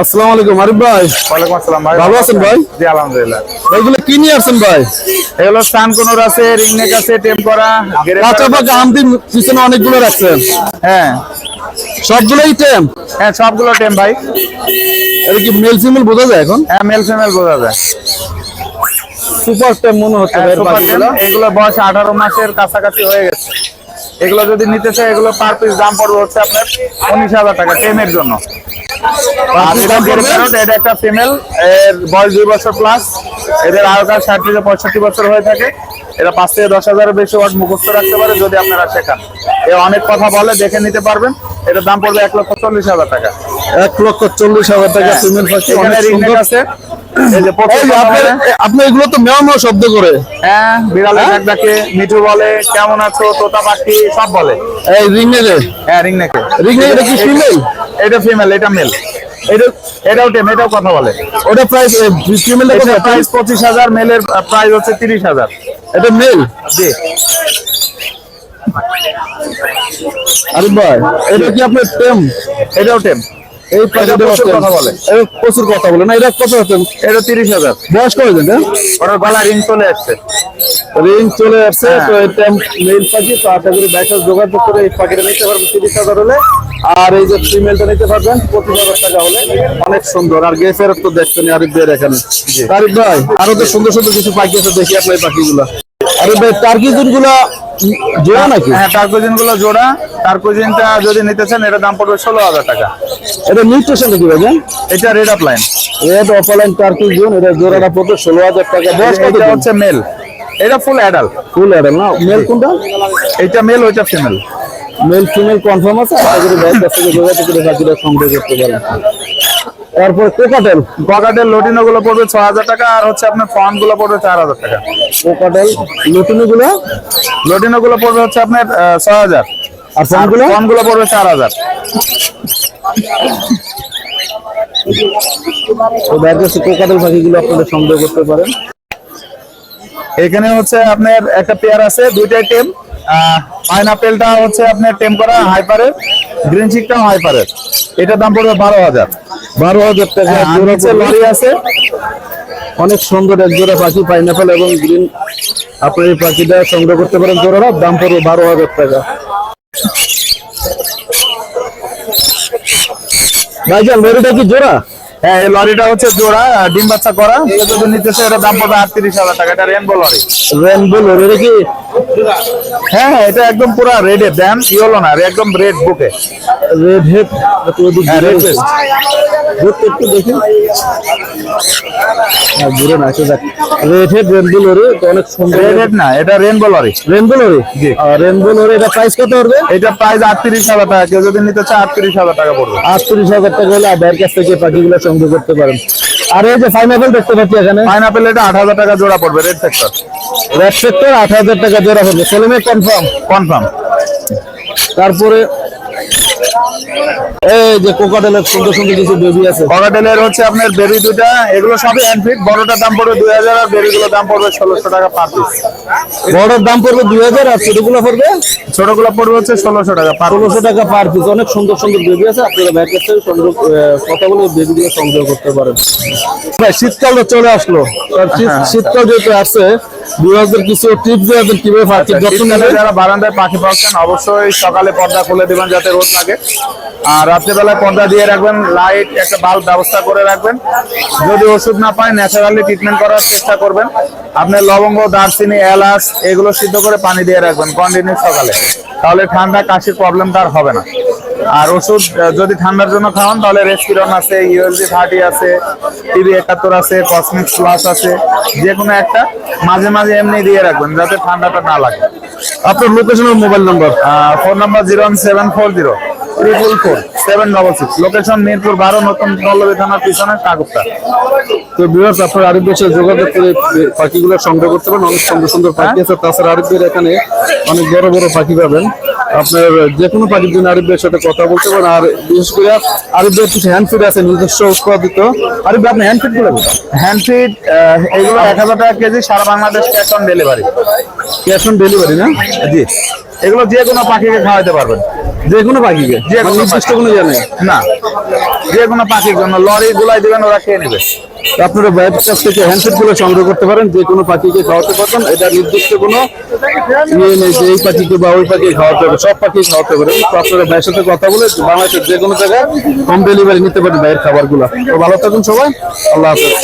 আসসালামু আলাইকুম আরিফ ভাই। ওয়ালাইকুম আসসালাম ভাই। ভালো আছেন ভাই? জি আলহামদুলিল্লাহ। এগুলো কি নিয়ে আসছেন ভাই? এগুলো সানকুনুর আছে রিংনেক আছে টেম করা কাঁচা পাকা আমদি পিছনে অনেকগুলো রাখছেন। হ্যাঁ। সবগুলোই টেম? হ্যাঁ সবগুলো টেম ভাই। এটা কি মেল ফিমেল বোঝা যায় এখন? হ্যাঁ মেল ফিমেল বোঝা যায়। সুপার টেম মনে হচ্ছে হ্যাঁ, ভাই টেম। এগুলো বয়স আঠারো মাসের কাছাকাছি হয়ে গেছে। এগুলো যদি নিতে চাই এগুলো পার পিস দাম পড়বে হচ্ছে আপনার উনিশ হাজার টাকা টেমের জন্য। এটা একটা ফিমেল এর বয়স দুই বছর প্লাস এদের আয়কার ষাট থেকে পঁয়ষট্টি বছর হয়ে থাকে। এরা পাঁচ থেকে দশ হাজারের বেশি ওয়াট মুখস্থ রাখতে পারে যদি আপনারা শেখান। এ অনেক কথা বলে দেখে নিতে পারবেন। এটার দাম পড়বে এক লক্ষ চল্লিশ হাজার টাকা। এক লক্ষ চল্লিশ হাজার টাকা ফিমেল সুন্দর। আছে। আপনি এগুলো তো মেও মেও শব্দ করে। হ্যাঁ বিড়ালে ডাক ডাকে মিঠু বলে কেমন আছো? তোতা পাখি? সব বলে। এই রিং হ্যাঁ রিং নেকে। রিং নেক কি ফিমেল এটা ফিমেল এটা মেল এটা এটাও টেম এটাও কথা বলে। ওটা প্রাইস ফিমেলটা প্রাইস পঁচিশ হাজার মেলের প্রাইস হচ্ছে তিরিশ হাজার। এটা মেল জি। আরিফ ভাই এটা কি আপনার টেম এটাও টেম এই প্রচুর কথা বলে। প্রচুর কথা বলে। না এটা কত হচ্ছে? এটা তিরিশ হাজার। বয়স দিন হ্যাঁ? ওটার গলা রিং চলে আসছে। রিং চলে আসছে হ্যাঁ। তো এটা মেল পাখি তো আশা করি ব্যাটার যোগাযোগ করে এই পাখিটা নিতে পারবেন তিরিশ হাজার হলে। আর এই যে ফিমেলটা নিতে পারবেন পঁচিশ হাজার টাকা হলে। অনেক সুন্দর। আর গে ফেরত তো দেখছেন আরিফ ভাইয়ের এখানে। আরিফ ভাই আরও তো সুন্দর সুন্দর কিছু পাখি আছে দেখি আপনার এই পাখিগুলা। আরিফ ভাই টার্কি গুলা জোড়া নাকি? হ্যাঁ টার্কোজিনগুলো জোড়া। টার্কোজিনটা যদি নিতে চান এটা দাম পড়বে ষোলো হাজার টাকা। এটা নিউট্রিশন কি ভাই এটা red up line red offline turkey zone এটা জোড়াটা পড়বে ষোলো হাজার টাকা। বয়স কত হচ্ছে মেল এটা ফুল অ্যাডাল্ট ফুল অ্যাডাল না? মেল কোনটা? এটা মেল ওইটা ফিমেল মেল ফিমেল কনফার্ম আছে? করি ভাইয়ের কাছ থেকে যোগাযোগ করে পাখিটা সংগ্রহ করতে পারেন। তারপরে কোকাটেল বগাটের লটিনো গুলো পড়বে ছ হাজার টাকা আর হচ্ছে আপনার ফনগুলো পড়বে চার হাজার টাকা। কোকাটেল লুটিনি গুলা লটিনো গুলো পড়বে হচ্ছে আপনার ছয় হাজার। আর ফোনগুলো ফনগুলো পড়বে চার হাজার। কোকাটেল পাখিগুলো আপনারা সংগ্রহ করতে পারেন। এখানে হচ্ছে আপনার একটা পেয়ার আছে দুইটাই টেম পাইনাপেলটা হচ্ছে আপনার টেম করা হাইপারের গ্রিন চিকটাও হাইপারের এটার দাম পড়বে বারো হাজার। বারো হাজার টাকা হ্যাঁ, জোড়া। লরি আছে। অনেক সুন্দর এক জোড়া পাখি পাইনাপেল এবং গ্রিন আপনি এই পাখিটা সংগ্রহ করতে পারেন জোড়াটা দাম পড়বে বারো হাজার টাকা। ভাইজান লরিটা কি জোড়া? হ্যাঁ এই লরিটা হচ্ছে জোড়া ডিম বাচ্চা করা। এটা যদি নিতেছে এটা দাম পড়বে আটত্রিশ হাজার টাকা। এটা রেনবো লরি। রেনবো লরি কি? হ্যাঁ হ্যাঁ এটা একদম পুরো রেডে দেন ইয়েলো না একদম রেড বুকে রেড হেড একটু ঘুরতে একটু দেখি ঘুরে না সেটা রেড হেড রেনবো লরি অনেক সুন্দর। রেড রেড না এটা রেনবো লরি রেনবো লরি জি। রেনবো লরি এটা প্রাইস কত পড়বে? এটা প্রাইস আটত্রিশ হাজার টাকা। কেউ যদি নিতে চায় আটত্রিশ হাজার টাকা পড়বে। আটত্রিশ হাজার টাকা হলে আবার কাছ থেকে পাখিগুলো সংগ্রহ করতে পারেন। আর এই যে পাইনাপেল দেখতে পাচ্ছি এখানে। পাইনাপেল এটা আট হাজার টাকা জোড়া পড়বে রেড সেক্টর রেড সেক্টর আট হাজার টাকা জোড়া হবে সেলেমে কনফার্ম কনফার্ম তারপরে এই যে কোকাটেলের সুন্দর সুন্দর কিছু বেবি আছে। ককাটেলের হচ্ছে আপনার বেবি দুটা এগুলো সবই বড়টার দাম পড়বে দুই হাজার আর বেবিগুলোর দাম পড়বে ষোলোশো টাকা পার পিস দাম পড়বে দুই হাজার আর ছোটগুলো পড়বে? ছোটগুলো পড়বে হচ্ছে ষোলোশো টাকা পার ষোলোশো টাকা পার পিস অনেক সুন্দর সুন্দর বেবি আছে আপনারা ব্যাগ থেকে সংগ্রহ আহ, কথা বলে বেবিগুলো সংগ্রহ করতে পারেন। শীতকাল তো চলে আসলো। শীতকাল যেহেতু আসছে দুই হাজার কিছু টিপস দিয়ে কীভাবে পাখির যত্ন নেবে? যারা বারান্দায় পাখি পাচ্ছেন অবশ্যই সকালে পর্দা খুলে দিবেন যাতে রোদ লাগে। আর রাত্রেবেলায় পর্দা দিয়ে রাখবেন লাইট একটা বাল্ব ব্যবস্থা করে রাখবেন। যদি ওষুধ না পায় ন্যাচারালি ট্রিটমেন্ট করার চেষ্টা করবেন। আপনার লবঙ্গ দারচিনি এলাচ এগুলো সিদ্ধ করে পানি দিয়ে রাখবেন কন্টিনিউ সকালে। তাহলে ঠান্ডা কাশির প্রবলেমটা আর হবে না। আর ওষুধ যদি ঠান্ডার জন্য খাওয়ান তাহলে রেসপিরন আছে ইউএসজি থার্টি আছে টিভি একাত্তর আছে কসমিক্স প্লাস আছে যে কোনো একটা মাঝে মাঝে এমনি দিয়ে রাখবেন যাতে ঠান্ডাটা না লাগে। আপনার location mobile number phone number zero one seven four zero triple four seven double six location Mirpur বারো নতুন পল্লবী থানার পিছনে কাকুপ্তা তো ভিউয়ার্স আপনার আরিফ ভাইয়ের সাথে যোগাযোগ করে পাখিগুলো সংগ্রহ করতে পারেন। অনেক সুন্দর সুন্দর পাখি আছে। তাছাড়া আরিফ ভাইয়ের এখানে অনেক বড় বড় পাখি পাবেন। আপনার যে কোনো পাখির জন্য আরিফ ভাইয়ের সাথে কথা বলতে পারেন। আর বিশেষ করে আরিফ ভাইয়ের কিছু হ্যান্ড ফিড আছে নিজস্ব উৎপাদিত। আরিফ ভাই আপনি হ্যান্ড ফিডগুলো হ্যান্ড ফিড এইগুলো এক হাজার টাকা KG Sara Bangladesh cash on delivery cash on delivery না? জি। এগুলো যে কোনো পাখিকে খাওয়াতে পারবেন। যে কোনো পাখিকে? যে কোনো মানে নির্দিষ্ট কোনো জানে না। যে কোনো পাখির জন্য লরি গুলাই দিবেন ওরা খেয়ে নেবে। আপনারা কাছ থেকে হ্যান্ডসেটগুলো সংগ্রহ করতে পারেন যে কোনো পাখিকে খাওয়াতে পারবেন। এটা নির্দিষ্ট কোনো ইয়ে নেই যে এই পাখিকে বা ওই পাখি খাওয়াতে হবে। সব পাখি খাওয়াতে পারেন তো আপনারা ভাইয়ের সাথে কথা বলে বাংলাদেশের যে কোনো জায়গায় হোম ডেলিভারি নিতে পারেন ভাইয়ের খাবারগুলো। তো ভালো থাকুন সবাই। আল্লাহ হাফেজ।